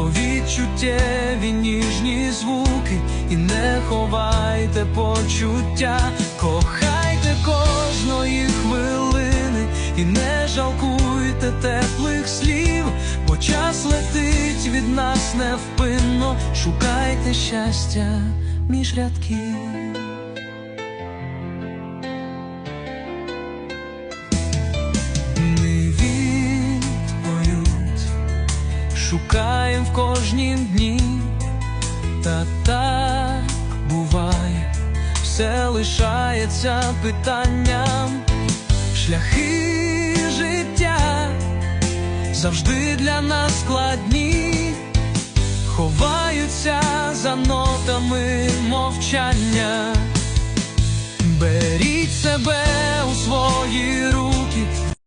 ловіть чуттєві ніжні звуки і не ховайте почуття, кохайте кожної хвилини і не жалкуйте теплих слів, бо час летить від нас невпинно, шукайте щастя між рядків. Шукаємо в кожнім дні, та так буває, все лишається питанням, шляхи життя завжди для нас складні, ховаються за нотами мовчання. Беріть себе.